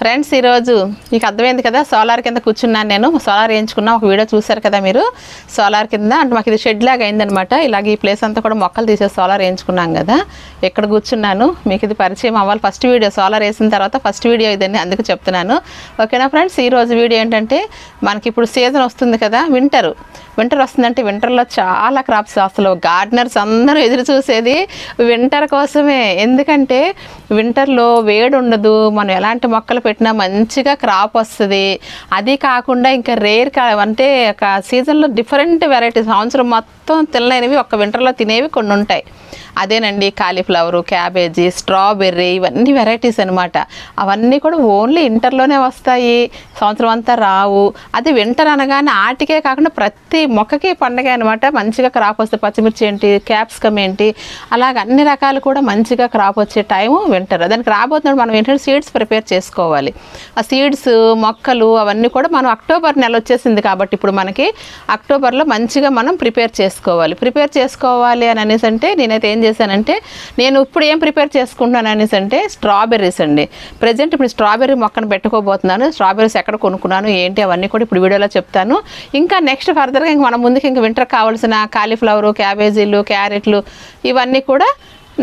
Friends ఈరోజు మీకు అర్థమైంది కదా సోలార్ కింద కూర్చున్నాను నేను. సోలార్ వేయించుకున్నా ఒక వీడియో చూశారు కదా మీరు. సోలార్ కింద అంటే మాకు ఇది షెడ్ లాగా అయిందనమాట. ఇలాగ ఈ ప్లేస్ అంతా కూడా మొక్కలు తీసేసి సోలార్ వేయించుకున్నాం కదా. ఎక్కడ కూర్చున్నాను? మీకు ఇది పరిచయం అవ్వాలి. ఫస్ట్ వీడియో సోలార్ వేసిన తర్వాత ఫస్ట్ వీడియో ఇదండి అందుకు చెప్తున్నాను. ఓకేనా ఫ్రెండ్స్? ఈరోజు వీడియో ఏంటంటే మనకి ఇప్పుడు సీజన్ వస్తుంది కదా వింటర్. వింటర్ వస్తుందంటే వింటర్లో చాలా క్రాప్స్ అసలు గార్డెనర్స్ అందరూ ఎదురు చూసేది వింటర్ కోసమే. ఎందుకంటే వింటర్లో వేడి ఉండదు మనం ఎలాంటి మొక్కలు పెట్టినా మంచిగా క్రాప్ వస్తుంది. అది కాకుండా ఇంకా రేర్ కా అంటే ఒక సీజన్లో డిఫరెంట్ వెరైటీస్ సంవత్సరం మొత్తం తినలేనివి ఒక వింటర్లో తినేవి కొన్ని ఉంటాయి. అదేనండి కాలీఫ్లవరు క్యాబేజీ స్ట్రాబెర్రీ ఇవన్నీ వెరైటీస్ అనమాట అవన్నీ కూడా ఓన్లీ ఇంటర్లోనే వస్తాయి. సంవత్సరం అంతా రావు. అది వింటర్ అనగానే ఆటికే కాకుండా ప్రతి మొక్కకి పండగ అనమాట మంచిగా క్రాప్ వస్తే పచ్చిమిర్చి ఏంటి క్యాప్సికమ్ ఏంటి అలాగ అన్ని రకాలు కూడా మంచిగా క్రాప్ వచ్చే టైము వింటర్ దానికి రాబోతున్నప్పుడు మనం ఏంటంటే సీడ్స్ ప్రిపేర్ చేసుకోవాలి. ఆ సీడ్స్ మొక్కలు అవన్నీ కూడా మనం అక్టోబర్ నెల వచ్చేసింది కాబట్టి ఇప్పుడు మనకి అక్టోబర్లో మంచిగా మనం ప్రిపేర్ చేసుకోవాలి. ప్రిపేర్ చేసుకోవాలి అని అనేసి అంటే నేనైతే ఏం చేశానంటే నేను ఇప్పుడు ఏం ప్రిపేర్ చేసుకుంటున్నాను అనేసి అంటే స్ట్రాబెర్రీస్ అండి. ప్రజెంట్ ఇప్పుడు స్ట్రాబెర్రీ మొక్కను పెట్టుకోబోతున్నాను. స్ట్రాబెర్రీస్ ఎక్కడ కొనుక్కున్నాను ఏంటి అవన్నీ కూడా ఇప్పుడు వీడియోలో చెప్తాను. ఇంకా నెక్స్ట్ ఫర్దర్గా ఇంక మన ముందుకు ఇంక వింటర్ కావాల్సిన కాలీఫ్లవరు క్యాబేజీలు క్యారెట్లు ఇవన్నీ కూడా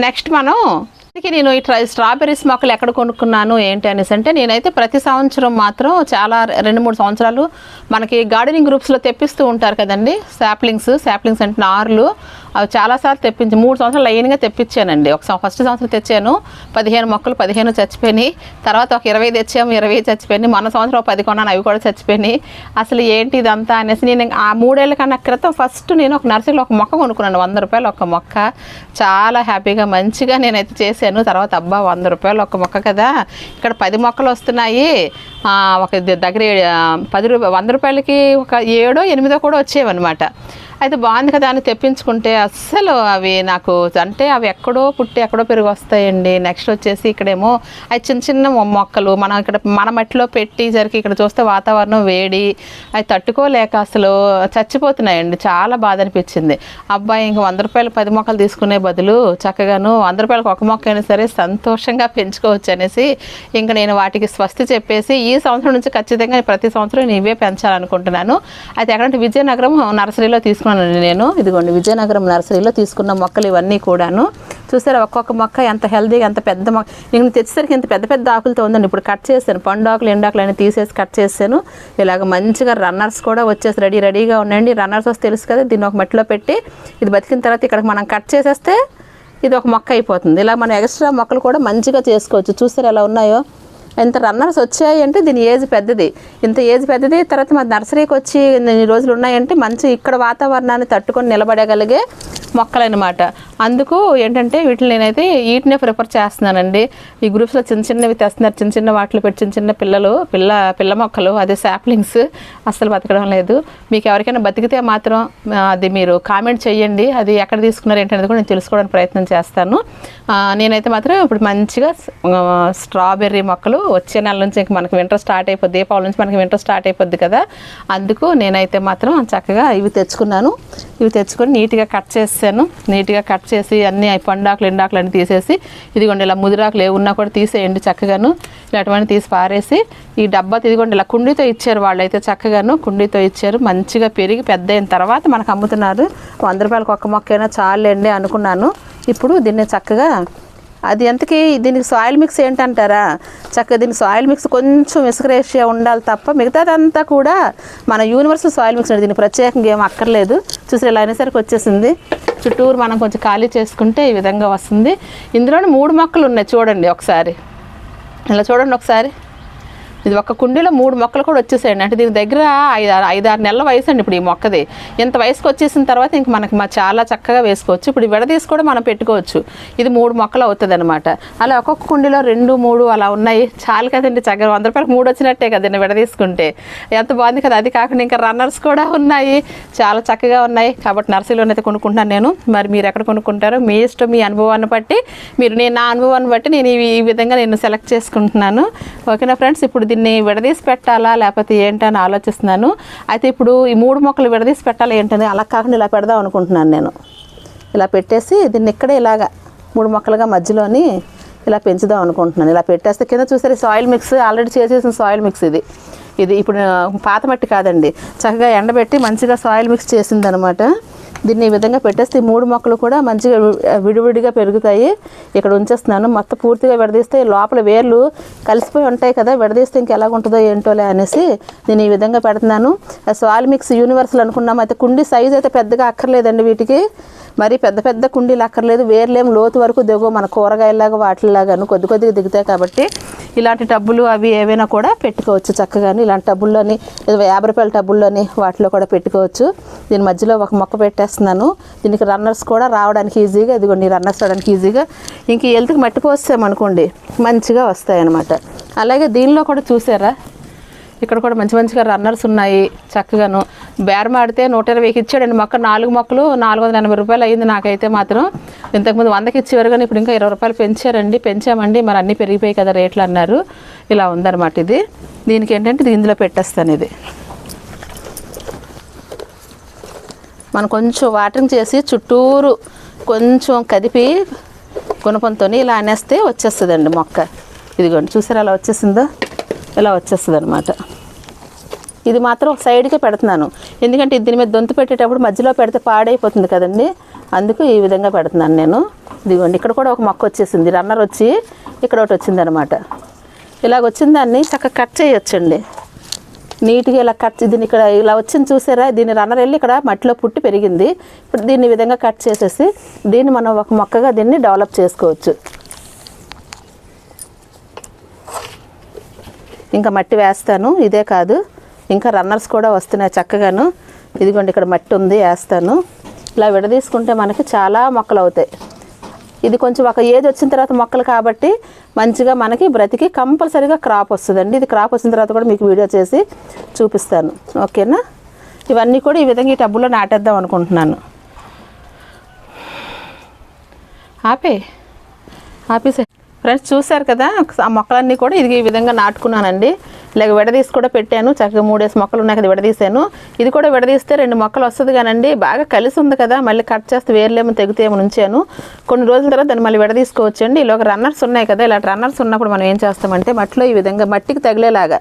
నెక్స్ట్ మనం అందుకే నేను ఈ ట్రై స్ట్రాబెర్రీస్ మొక్కలు ఎక్కడ కొనుక్కున్నాను ఏంటి అనేసి అంటే నేనైతే ప్రతి సంవత్సరం మాత్రం చాలా రెండు మూడు సంవత్సరాలు మనకి గార్డెనింగ్ గ్రూప్స్లో తెప్పిస్తూ ఉంటారు కదండి. శాప్లింగ్స్ శాప్లింగ్స్ అంటే నార్లు. అవి చాలాసార్లు తెప్పించి మూడు సంవత్సరాలు లైన్గా తెప్పించానండి. ఒక ఫస్ట్ సంవత్సరం తెచ్చాను పదిహేను మొక్కలు పదిహేను చచ్చిపోయినాయి. తర్వాత ఒక ఇరవై తెచ్చాము ఇరవై చచ్చిపోయినాయి. మొన్న సంవత్సరం ఒక పది కొన్నాను అవి కూడా చచ్చిపోయినాయి. అసలు ఏంటి ఇదంతా అనేసి నేను ఆ మూడేళ్ళ కన్నా క్రితం ఫస్ట్ నేను ఒక నర్సరీలో ఒక మొక్క కొనుక్కున్నాను వంద రూపాయలు ఒక మొక్క. చాలా హ్యాపీగా మంచిగా నేనైతే చేశాను. తర్వాత అబ్బా వంద రూపాయలు ఒక మొక్క కదా. ఇక్కడ పది మొక్కలు వస్తున్నాయి. ఒక దగ్గర పది రూపాయలు వంద రూపాయలకి ఒక ఏడో ఎనిమిదో కూడా వచ్చేవన్నమాట. అయితే బాగుంది కదా అని తెప్పించుకుంటే అస్సలు అవి నాకు అంటే అవి ఎక్కడో పుట్టి ఎక్కడో పెరిగి వస్తాయండి. నెక్స్ట్ వచ్చేసి ఇక్కడేమో అవి చిన్న చిన్న మొక్కలు. మనం ఇక్కడ మన మట్టిలో పెట్టేసరికి ఇక్కడ చూస్తే వాతావరణం వేడి అవి తట్టుకోలేక అసలు చచ్చిపోతున్నాయండి. చాలా బాధ అనిపించింది. అబ్బాయి ఇంక వంద రూపాయలు పది మొక్కలు తీసుకునే బదులు చక్కగాను వంద రూపాయలకు ఒక మొక్క అయినా సరే సంతోషంగా పెంచుకోవచ్చు అనేసి ఇంక నేను వాటికి స్వస్తి చెప్పేసి ఈ సంవత్సరం నుంచి ఖచ్చితంగా ప్రతి సంవత్సరం నేను ఇవే పెంచాలనుకుంటున్నాను. అయితే ఎక్కడంటే విజయనగరం నర్సరీలో తీసుకున్నాను నేను. ఇదిగోండి విజయనగరం నర్సరీలో తీసుకున్న మొక్కలు ఇవన్నీ కూడాను. చూసారా ఒక్కొక్క మొక్క ఎంత హెల్దీగా ఎంత పెద్ద మొక్క. నేను తెచ్చేసరికి ఇంత పెద్ద పెద్ద ఆకులతో ఉందండి. ఇప్పుడు కట్ చేశాను పండు ఆకులు ఎండాకులు అన్నీ తీసేసి కట్ చేశాను. ఇలాగ మంచిగా రన్నర్స్ కూడా వచ్చేసి రెడీ రెడీగా ఉన్నాయండి. రన్నర్స్ వస్తే తెలుసు కదా దీన్ని ఒక మట్టిలో పెట్టి ఇది బతికిన తర్వాత ఇక్కడ మనం కట్ చేసేస్తే ఇది ఒక మొక్క అయిపోతుంది. ఇలా మనం ఎక్స్ట్రా మొక్కలు కూడా మంచిగా చేసుకోవచ్చు. చూసారు ఎలా ఉన్నాయో? ఎంత రన్నర్స్ వచ్చాయి అంటే దీని ఏజ్ పెద్దది. ఇంత ఏజ్ పెద్దది తర్వాత మా నర్సరీకి వచ్చి ఇన్ని రోజులు ఉన్నాయంటే మంచి ఇక్కడ వాతావరణాన్ని తట్టుకొని నిలబడగలిగే మొక్కలన్నమాట. అందుకు ఏంటంటే వీటిని నేనైతే వీటినే ప్రిఫర్ చేస్తున్నానండి. ఈ గ్రూప్స్లో చిన్న చిన్నవి తెస్తున్నారు. చిన్న చిన్న వాటిలో పెట్టి చిన్న చిన్న పిల్లలు పిల్ల పిల్ల మొక్కలు అదే శాప్లింగ్స్ అస్సలు బతకడం లేదు. మీకు ఎవరికైనా బతికితే మాత్రం అది మీరు కామెంట్ చేయండి. అది ఎక్కడ తీసుకున్నారు ఏంటనేది కూడా నేను తెలుసుకోవడానికి ప్రయత్నం చేస్తాను. నేనైతే మాత్రం ఇప్పుడు మంచిగా స్ట్రాబెర్రీ మొక్కలు వచ్చే నెల నుంచి ఇంక మనకి వింటర్ స్టార్ట్ అయిపోద్ది. దీపావళి నుంచి మనకి వింటర్ స్టార్ట్ అయిపోద్ది కదా. అందుకు నేనైతే మాత్రం చక్కగా ఇవి తెచ్చుకున్నాను. ఇవి తెచ్చుకొని నీట్గా కట్ చేసి తీసేసాను. నీట్గా కట్ చేసి అన్ని పండాకులు ఎండాకులు అన్నీ తీసేసి ఇదిగోండి ఇలా ముదిరాకులు ఏమున్నా కూడా తీసేయండి చక్కగాను. ఇలాంటివన్నీ తీసి పారేసి ఈ డబ్బా ఇదిగోండి ఇలా కుండీతో ఇచ్చారు వాళ్ళైతే చక్కగాను. కుండీతో ఇచ్చారు. మంచిగా పెరిగి పెద్ద అయిన తర్వాత మనకు అమ్ముతున్నారు. వంద రూపాయలకు ఒక్క మొక్కైనా చాలండి అనుకున్నాను. ఇప్పుడు దీన్ని చక్కగా అది ఎంతకీ దీనికి సాయిల్ మిక్స్ ఏంటంటారా? చక్కగా దీనికి సాయిల్ మిక్స్ కొంచెం ఇసుక ఉండాలి తప్ప మిగతాదంతా కూడా మన యూనివర్సల్ సాయిల్ మిక్స్ దీనికి ప్రత్యేకంగా ఏం అక్కర్లేదు. చూసి ఇలా అయినసరికి వచ్చేసింది. చుట్టూరు మనం కొంచెం ఖాళీ చేసుకుంటే ఈ విధంగా వస్తుంది. ఇందులోనే మూడు మొక్కలు ఉన్నాయి చూడండి ఒకసారి. ఇలా చూడండి ఒకసారి. ఇది ఒక కుండీలో మూడు మొక్కలు కూడా వచ్చేసాయండి. అంటే దీని దగ్గర ఐదు ఐదారు నెలల వయసు అండి ఇప్పుడు ఈ మొక్కది. ఇంత వయసుకు వచ్చేసిన తర్వాత ఇంక మనకి మా చాలా చక్కగా వేసుకోవచ్చు. ఇప్పుడు విడదీసి కూడా మనం పెట్టుకోవచ్చు. ఇది మూడు మొక్కలు అవుతుంది అనమాట అలా ఒక్కొక్క కుండీలో రెండు మూడు అలా ఉన్నాయి. చాలు కదండి చక్కగా వంద రూపాయలకు మూడు వచ్చినట్టే కదండి విడదీసుకుంటే. ఎంత బాగుంది కదా. అది కాకుండా ఇంకా రన్నర్స్ కూడా ఉన్నాయి. చాలా చక్కగా ఉన్నాయి. కాబట్టి నర్సరీలోనే అయితే కొనుక్కుంటున్నాను నేను. మరి మీరు ఎక్కడ కొనుక్కుంటారో మీ ఇష్టం మీ అనుభవాన్ని బట్టి మీరు నేను నా అనుభవాన్ని బట్టి నేను ఈ ఈ విధంగా నేను సెలెక్ట్ చేసుకుంటున్నాను. ఓకేనా ఫ్రెండ్స్? ఇప్పుడు దీన్ని విడదీసి పెట్టాలా? లేకపోతే ఏంటని ఆలోచిస్తున్నాను. అయితే ఇప్పుడు ఈ మూడు మొక్కలు విడదీసి పెట్టాలా ఏంటని అలా కాకుండా ఇలా పెడదాం అనుకుంటున్నాను నేను. ఇలా పెట్టేసి దీన్ని ఇక్కడే ఇలాగా మూడు మొక్కలుగా మధ్యలోని ఇలా పెంచుదాం అనుకుంటున్నాను. ఇలా పెట్టేస్తే కింద చూసారు సాయిల్ మిక్స్ ఆల్రెడీ చేసేసిన సాయిల్ మిక్స్ ఇది. ఇది ఇప్పుడు పాత మట్టి కాదండి. చక్కగా ఎండబెట్టి మంచిగా సాయిల్ మిక్స్ చేసింది అనమాట దీన్ని ఈ విధంగా పెట్టేస్తే మూడు మొక్కలు కూడా మంచిగా విడివిడిగా పెరుగుతాయి. ఇక్కడ ఉంచేస్తున్నాను. మొత్తం పూర్తిగా విడదీస్తే లోపల వేర్లు కలిసిపోయి ఉంటాయి కదా విడదీస్తే ఇంక ఎలాగుంటుందో ఏంటోలే అనేసి నేను ఈ విధంగా పెడుతున్నాను. సాల్మిక్స్ యూనివర్సల్ అనుకున్నాం. అయితే కుండీ సైజ్ అయితే పెద్దగా అక్కర్లేదండి వీటికి. మరి పెద్ద పెద్ద కుండీలు అక్కర్లేదు. వేర్లేం లోతు వరకు దిగు మన కూరగాయలాగా వాటిలాగాను కొద్ది కొద్దిగా దిగుతాయి కాబట్టి ఇలాంటి టబ్బులు అవి ఏవైనా కూడా పెట్టుకోవచ్చు చక్కగాని. ఇలాంటి టబ్బుల్లోని యాభై రూపాయల టబ్బుల్లోని వాటిలో కూడా పెట్టుకోవచ్చు. దీని మధ్యలో ఒక మొక్క పెట్టేస్తున్నాను. దీనికి రన్నర్స్ కూడా రావడానికి ఈజీగా ఇదిగోండి రన్నర్స్ రావడానికి ఈజీగా. ఇంక ఈ మట్టి పోస్తామనుకోండి మంచిగా వస్తాయి అన్నమాట అలాగే దీనిలో కూడా చూసారా? ఇక్కడ కూడా మంచి మంచిగా రన్నర్స్ ఉన్నాయి చక్కగాను. బేరం ఆడితే నూట ఇరవైకి ఇచ్చాడండి మొక్క. నాలుగు మొక్కలు నాలుగు వందల ఎనభై రూపాయలు అయ్యింది నాకైతే మాత్రం. ఇంతకుముందు వందకి ఇచ్చేవారు కానీ ఇప్పుడు ఇంకా ఇరవై రూపాయలు పెంచారండి. పెంచామండి. మరి అన్నీ పెరిగిపోయాయి కదా రేట్లు అన్నారు. ఇలా ఉందన్నమాట ఇది. దీనికి ఏంటంటే ఇది ఇందులో పెట్టేస్తాను ఇది. మనం కొంచెం వాటరింగ్ చేసి చుట్టూరు కొంచెం కదిపి గుణపంతో ఇలా అనేస్తే వచ్చేస్తుందండి మొక్క. ఇదిగోండి చూసారా అలా వచ్చేసిందో? ఇలా వచ్చేస్తుంది అనమాట ఇది మాత్రం ఒక సైడ్కే పెడుతున్నాను. ఎందుకంటే దీని మీద దొంతు పెట్టేటప్పుడు మధ్యలో పెడితే పాడైపోతుంది కదండి. అందుకు ఈ విధంగా పెడుతున్నాను నేను. ఇదిగోండి ఇక్కడ కూడా ఒక మొక్క వచ్చేసింది. రన్నర్ వచ్చి ఇక్కడ ఒకటి వచ్చింది అనమాట ఇలాగ వచ్చిన దాన్ని చక్కగా కట్ చేయొచ్చండి. నీట్గా ఇలా కట్ దీన్ని ఇక్కడ ఇలా వచ్చింది చూసారా? దీన్ని రన్నర్ వెళ్ళి ఇక్కడ మట్టిలో పుట్టి పెరిగింది. ఇప్పుడు దీన్ని విధంగా కట్ చేసేసి దీన్ని మనం ఒక మొక్కగా దీన్ని డెవలప్ చేసుకోవచ్చు. ఇంకా మట్టి వేస్తాను. ఇదే కాదు. ఇంకా రన్నర్స్ కూడా వస్తున్నాయి చక్కగాను. ఇదిగోండి ఇక్కడ మట్టి ఉంది వేస్తాను. ఇలా విడదీసుకుంటే మనకి చాలా మొక్కలు అవుతాయి. ఇది కొంచెం ఒక ఏజ్ వచ్చిన తర్వాత మొక్కలు కాబట్టి మంచిగా మనకి బ్రతికి కంపల్సరీగా క్రాప్ వస్తుందండి. ఇది క్రాప్ వచ్చిన తర్వాత కూడా మీకు వీడియో చేసి చూపిస్తాను. ఓకేనా? ఇవన్నీ కూడా ఈ విధంగా ఈ టబ్బులో నాటేద్దాం అనుకుంటున్నాను. ఆపే. ఆపేసే. ఫ్రెండ్స్ చూశారు కదా ఆ మొక్కలన్నీ కూడా ఇది ఈ విధంగా నాటుకున్నానండి. ఇలాగ విడదీసి కూడా పెట్టాను. చక్కగా మూడేసి మొక్కలు ఉన్నాయి కదా విడదీశాను ఇది కూడా విడదీస్తే రెండు మొక్కలు వస్తుంది కానండి. బాగా కలిసి ఉంది కదా మళ్ళీ కట్ చేస్తే వేర్లేమో తెగుతేమో ఉంచాను కొన్ని రోజుల తర్వాత దాన్ని మళ్ళీ విడదీసుకోవచ్చండి ఇలా రన్నర్స్ ఉన్నాయి కదా ఇలా రన్నర్స్ ఉన్నప్పుడు మనం ఏం చేస్తామంటే మట్టిలో ఈ విధంగా మట్టికి తగిలేలాగా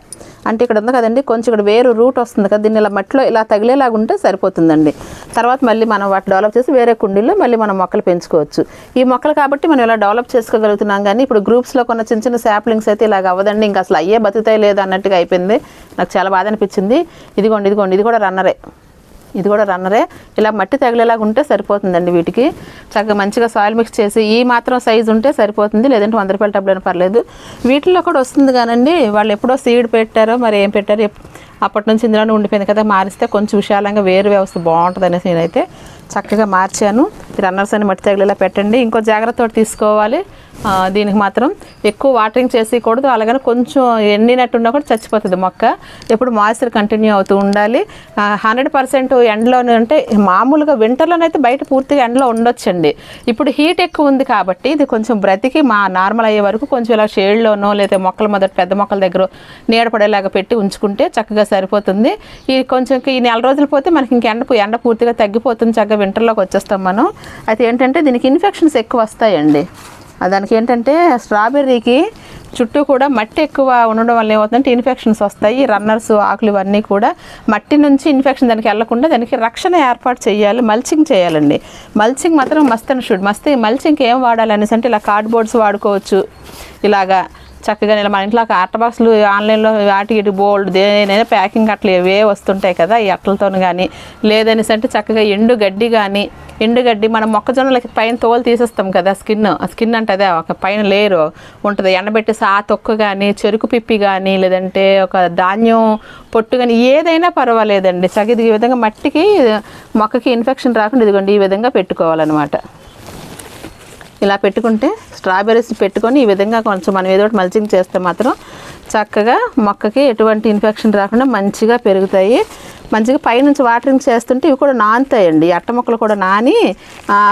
అంటే ఇక్కడ ఉంది కదండి కొంచెం ఇక్కడ వేరు రూట్ వస్తుంది కదా దీన్ని ఇలా మట్టిలో ఇలా తగిలేలాగా ఉంటే సరిపోతుందండి. తర్వాత మళ్ళీ మనం వాటి డెవలప్ చేసి వేరే కుండీల్లో మళ్ళీ మనం మొక్కలు పెంచుకోవచ్చు. ఈ మొక్కలు కాబట్టి మనం ఇలా డెవలప్ చేసుకోగలుగుతున్నాం కానీ ఇప్పుడు గ్రూప్స్లో కొన్న చిన్న చిన్న శాప్లింగ్స్ అయితే ఇలాగ అవ్వదండి ఇంకా అసలు అయ్యే బతుకుతాయి లేదు అన్నట్టుగా అయిపోయింది. నాకు చాలా బాధ అనిపించింది. ఇదిగోండి ఇదిగోండి ఇది కూడా రన్నరే ఇది కూడా రన్నరే. ఇలా మట్టి తగిలేలాగా ఉంటే సరిపోతుందండి వీటికి. చక్కగా మంచిగా సాయిల్ మిక్స్ చేసి ఈ మాత్రం సైజు ఉంటే సరిపోతుంది లేదంటే వంద రూపాయల టబ్బులైనా పర్లేదు. వీటిల్లో కూడా వస్తుంది కానండి వాళ్ళు ఎప్పుడో సీడ్ పెట్టారో మరి ఏం పెట్టారో అప్పటి నుంచి ఇందులోనే ఉండిపోయింది కదా మారిస్తే కొంచెం విశాలంగా వేరు వ్యవస్థ బాగుంటుంది అనేసి నేనైతే చక్కగా మార్చాను. ఈ రన్నర్స్ అని మట్టి తగిలేలా పెట్టండి. ఇంకో జాగ్రత్త తీసుకోవాలి. దీనికి మాత్రం ఎక్కువ వాటరింగ్ చేసేయకూడదు. అలాగని కొంచెం ఎండినట్టున్నా కూడా చచ్చిపోతుంది మొక్క. ఎప్పుడు మాయిశ్చర్ కంటిన్యూ అవుతూ ఉండాలి. హండ్రెడ్ పర్సెంట్ ఎండలోనే అంటే మామూలుగా వింటర్లోనైతే బయట పూర్తిగా ఎండలో ఉండొచ్చండి. ఇప్పుడు హీట్ ఎక్కువ ఉంది కాబట్టి ఇది కొంచెం బ్రతికి మా నార్మల్ అయ్యే వరకు కొంచెం ఇలా షేడ్లోనో లేదా మొక్కల మొదట పెద్ద మొక్కల దగ్గర నీడ పడేలాగా పెట్టి ఉంచుకుంటే చక్కగా సరిపోతుంది. ఈ కొంచెం ఈ నెల రోజులు పోతే మనకి ఇంక ఎండ ఎండ పూర్తిగా తగ్గిపోతుంది చక్కగా వింటర్లోకి వచ్చేస్తాం మనం. అయితే ఏంటంటే దీనికి ఇన్ఫెక్షన్స్ ఎక్కువ వస్తాయండి. దానికి ఏంటంటే స్ట్రాబెర్రీకి చుట్టూ కూడా మట్టి ఎక్కువ ఉండడం వల్ల ఏమవుతుందంటే ఇన్ఫెక్షన్స్ వస్తాయి రన్నర్స్ ఆకులు ఇవన్నీ కూడా మట్టి నుంచి ఇన్ఫెక్షన్ దానికి వెళ్ళకుండా దానికి రక్షణ ఏర్పాటు చేయాలి మల్చింగ్ చేయాలండి. మల్చింగ్ మాత్రం మస్త్ అండ్ షుడ్. మస్త్ మల్చింగ్కి ఏం వాడాలి అనేసి అంటే ఇలా కార్డ్బోర్డ్స్ వాడుకోవచ్చు. ఇలాగా చక్కగా ఇలా మన ఇంట్లో అట్ట బాక్సులు ఆన్లైన్లో వాటి ఇటు బోల్డ్ దేనైనా ప్యాకింగ్ అట్లా ఇవే వస్తుంటాయి కదా ఈ అట్లతో కానీ లేదనేసి అంటే చక్కగా ఎండు గడ్డి కానీ ఎండుగడ్డి మనం మొక్కజొన్నలకి పైన తోలు తీసేస్తాం కదా స్కిన్ స్కిన్ అంటే అదే ఒక పైన లేరు ఉంటుంది. ఎండబెట్టేసి ఆ తొక్కు కానీ చెరుకు పిప్పి కానీ లేదంటే ఒక ధాన్యం పొట్టు కానీ ఏదైనా పర్వాలేదండి. చక్కగా ఈ విధంగా మట్టికి మొక్కకి ఇన్ఫెక్షన్ రాకుండా ఇదిగోండి ఈ విధంగా పెట్టుకోవాలన్నమాట. ఇలా పెట్టుకుంటే స్ట్రాబెర్రీస్ పెట్టుకొని ఈ విధంగా కొంచెం మనం ఏదో ఒకటి మల్చింగ్ చేస్తే మాత్రం చక్కగా మొక్కకి ఎటువంటి ఇన్ఫెక్షన్ రాకుండా మంచిగా పెరుగుతాయి. మంచిగా పైనుంచి వాటరింగ్ చేస్తుంటే ఇవి కూడా నానుతాయండి. అట్ట మొక్కలు కూడా నాని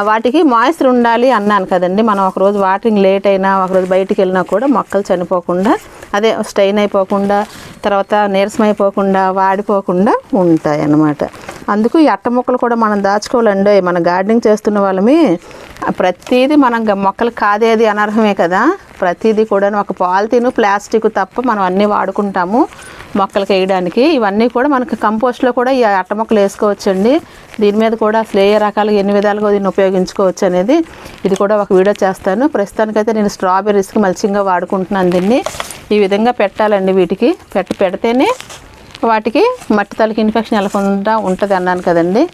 వాటికి మాయిశ్చర్ ఉండాలి అన్నాను కదండి. మనం ఒకరోజు వాటరింగ్ లేట్ అయినా ఒకరోజు బయటికి వెళ్ళినా కూడా మొక్కలు చనిపోకుండా అదే స్టెయిన్ అయిపోకుండా తర్వాత నీరసం అయిపోకుండా వాడిపోకుండా ఉంటాయి అన్నమాట అందుకు ఈ అట్ట మొక్కలు కూడా మనం దాచుకోవాలండి. మన గార్డెనింగ్ చేస్తున్న వాళ్ళమే ప్రతిదీ మనం గ- మొక్కలు కాదేది అనర్హమే కదా. ప్రతిదీ కూడా ఒక పాలిథిన్ ప్లాస్టిక్ తప్ప మనం అన్నీ వాడుకుంటాము మొక్కలకి వేయడానికి. ఇవన్నీ కూడా మనకి కంపోస్ట్లో కూడా ఈ అట్ట మొక్కలు వేసుకోవచ్చండి. దీని మీద కూడా అసలు ఏ రకాలుగా ఎన్ని విధాలుగా దీన్ని ఉపయోగించుకోవచ్చు అనేది ఇది కూడా ఒక వీడియో చేస్తాను. ప్రస్తుతానికైతే నేను స్ట్రాబెర్రీస్కి మల్చింగ్గా వాడుకుంటున్నాను దీన్ని. ఈ విధంగా పెట్టాలండి వీటికి. పెట్టి పెడితేనే వాటికి మట్టి తలకి ఇన్ఫెక్షన్ వెళ్ళకుండా ఉంటుంది అన్నాను కదండి.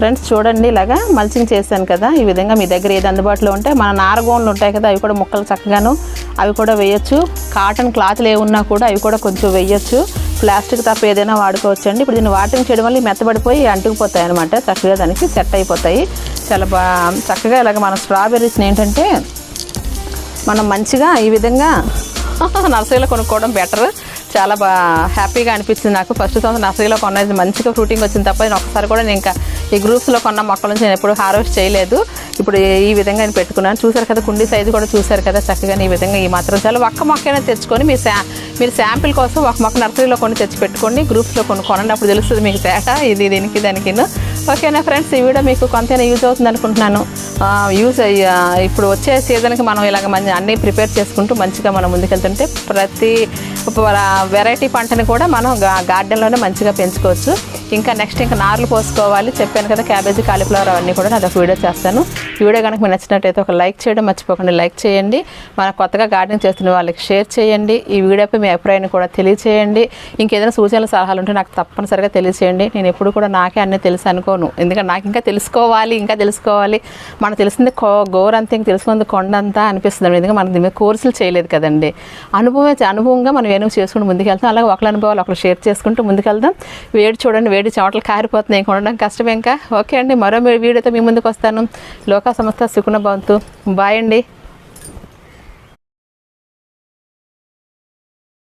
ఫ్రెండ్స్ చూడండి ఇలాగా మల్చింగ్ చేశాను కదా. ఈ విధంగా మీ దగ్గర ఏది అందుబాటులో ఉంటే మన నారగోన్లు ఉంటాయి కదా అవి కూడా ముక్కలు చక్కగాను అవి కూడా వేయచ్చు. కాటన్ క్లాత్లు ఏమున్నా కూడా అవి కూడా కొంచెం వేయచ్చు. ప్లాస్టిక్ తప్ప ఏదైనా వాడుకోవచ్చు అండి ఇప్పుడు దీన్ని వాటింగ్ చేయడం వల్ల మెత్తబడిపోయి అంటుకుపోతాయి అనమాట చక్కగా దానికి సెట్ అయిపోతాయి. చాలా బా చక్కగా ఇలాగ మన స్ట్రాబెర్రీస్ని ఏంటంటే మనం మంచిగా ఈ విధంగా నర్సరీలో కొనుక్కోవడం బెటర్ చాలా బా హ్యాపీగా అనిపించింది నాకు. ఫస్ట్ సంవత్సరం నర్సరీలో కొన్నది మంచిగా ఫ్రూటింగ్ వచ్చింది తప్ప నేను ఒకసారి కూడా నేను ఇంకా ఈ గ్రూప్స్లో కొన్న మొక్కల నుంచి నేను ఎప్పుడు హార్వెస్ట్ చేయలేదు. ఇప్పుడు ఈ- విధంగా నేను పెట్టుకున్నాను. చూసారు కదా కుండీ సైజు కూడా చూసారు కదా చక్కగా ఈ విధంగా ఈ మాత్రం చాలా. ఒక్క మొక్కైనా తెచ్చుకొని మీ శా మీరు శాంపిల్ కోసం ఒక మొక్క నర్సరీలో కొన్ని తెచ్చి పెట్టుకోండి గ్రూప్స్లో కొన్ని కొనండి అప్పుడు తెలుస్తుంది మీకు తేట ఇది దీనికి దానికి ఓకేనా ఫ్రెండ్స్ ఈ వీడియో మీకు కొంతైనా యూజ్ అవుతుంది అనుకుంటున్నాను. యూజ్ అయ్యా ఇప్పుడు వచ్చే సీజన్కి మనం ఇలాగ మంచి అన్నీ ప్రిపేర్ చేసుకుంటూ మంచిగా మనం ముందుకెళ్తుంటే ప్రతి వెరైటీ పంటని కూడా మనం గా- గార్డెన్లోనే మంచిగా పెంచుకోవచ్చు. ఇంకా నెక్స్ట్ ఇంకా నార్లు పోసుకోవాలి. చెప్పాను కదా క్యాబేజీ కాలీఫ్లవర్ అవన్నీ కూడా నేను ఒక వీడియో చేస్తాను. వీడియో కనుక మీకు నచ్చినట్టయితే ఒక లైక్ చేయడం మర్చిపోకండి లైక్ చేయండి. మన కొత్తగా గార్డెనింగ్ చేస్తున్న వాళ్ళకి షేర్ చేయండి. ఈ వీడియోపై మీ అభిప్రాయాన్ని కూడా తెలియచేయండి. ఇంకేదైనా సూచనలు సలహాలు ఉంటే నాకు తప్పనిసరిగా తెలియచేయండి. నేను ఎప్పుడు కూడా నాకే అన్నీ తెలుసు అనుకోను. ఎందుకంటే నాకు ఇంకా తెలుసుకోవాలి ఇంకా తెలుసుకోవాలి. మనకు తెలిసింది కో గోరంతా ఇంక తెలుసుకుంది కొండంతా అనిపిస్తుంది ఎందుకంటే మనం దీని మీద కోర్సులు చేయలేదు కదండి. అనుభవమే అనుభవంగా మనం ఏనుగు చేసుకుంటూ ముందుకెళ్తాం. అలాగే ఒకళ్ళ అనుభవాలు ఒకళ్ళు షేర్ చేసుకుంటూ ముందుకెళ్దాం. వేడి చూడండి వేడి చెమటలు కారిపోతున్నాయి ఇంకా ఉండడం ఇంకా. ఓకే అండి. మరో వీడియోతో మీ ముందుకు వస్తాను. లోక సంస్థ సుకుణ భవంతు. బాయ్ అండి.